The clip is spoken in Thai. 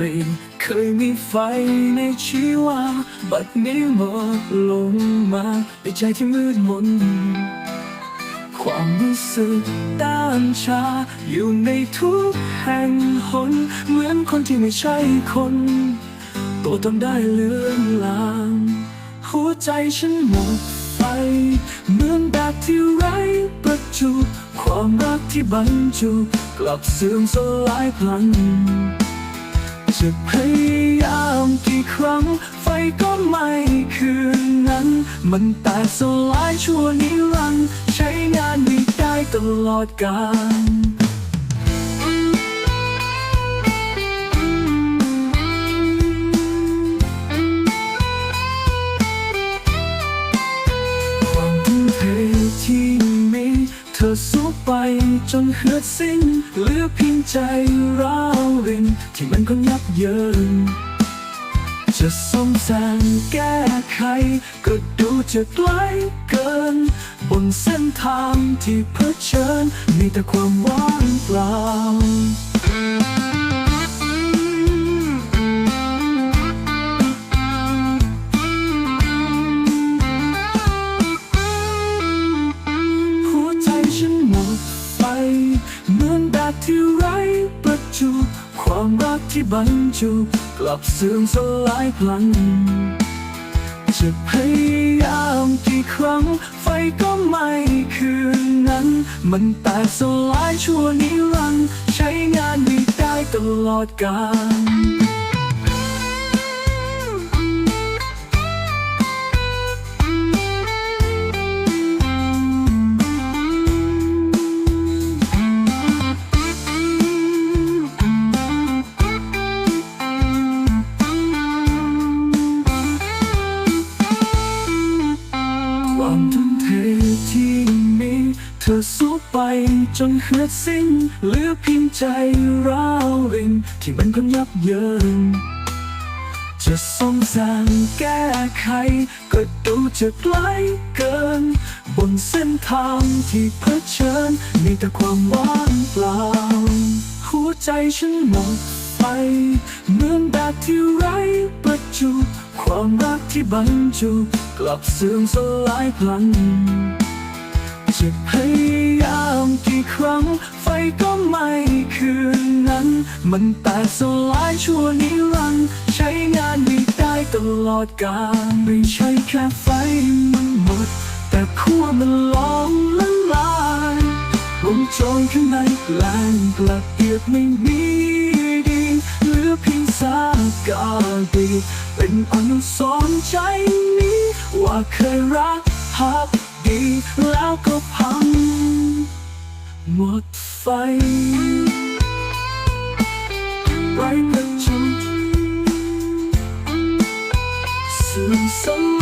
เปลี่ยนเคยมีไฟในชีวา บัดนี้หมดลงมาในใจที่มืดมน ความรู้สึกต้านชา อยู่ในทุกแห่งหน เหมือนคนที่ไม่ใช่คน ตัวตนได้เลือนลางหัวใจฉันหมดไฟเหมือนแบบที่ไร้ประจุ ความรักที่บรรจุ กลับเสื่อมสลายพลัน จะพยายามกี่ครั้ง ไฟก็ไม่คืนนั้น มันแตกสลายชั่วนิรันดร์ใช้งานไม่ได้ตลอดกาล จนเหือดสิ้น เหลือเพียงใจร้าวริน ที่มันก็ยับเยิน จะซ่อมแซมแก้ไข ก็ดูจะไกลเกิน บนเส้นทางที่เผชิญ มีแต่ความว่างเปล่า เหมือนแบบที่ไร้ประจุ ความรักที่บรรจุ กลับเสื่อมสลายพลัน จะพยายามกี่ครั้ง ไฟก็ไม่คืนนั้น มันแตกสลายชั่วนิรันดร์ใช้งานไม่ได้ตลอดกาล ความทุ่มเทที่มีเธอสู้ไปจนเหือดสิ้นเหลือเพียงใจร้าวรินที่มันก็ยับเยินจะซ่อมแซมแก้ไข ก็ดูจะไกลเกิน บนเส้นทางที่เผชิญ มีแต่ความว่างเปล่า หัวใจฉันหมดไฟเหมือนแบบที่ไร้ประจุ ความรักที่บรรจุกลับเสื่อมสลายพลันจะพยายามกี่ครั้ง ไฟก็ไม่คืนนั้น มันแตกสลายชั่วนิรันดร์ใช้งานไม่ได้ตลอดกาลไม่ใช่แค่ไฟมันหมด แต่ขั้วมันลองละลายวงจรข้างในแรงกลับเอียดไม่มี สักาดี เป็นอนุสรณ์ใจนี้ ว่าเคยรักหักดีแล้วก็พัง หมดไฟไรประจุสื่อสม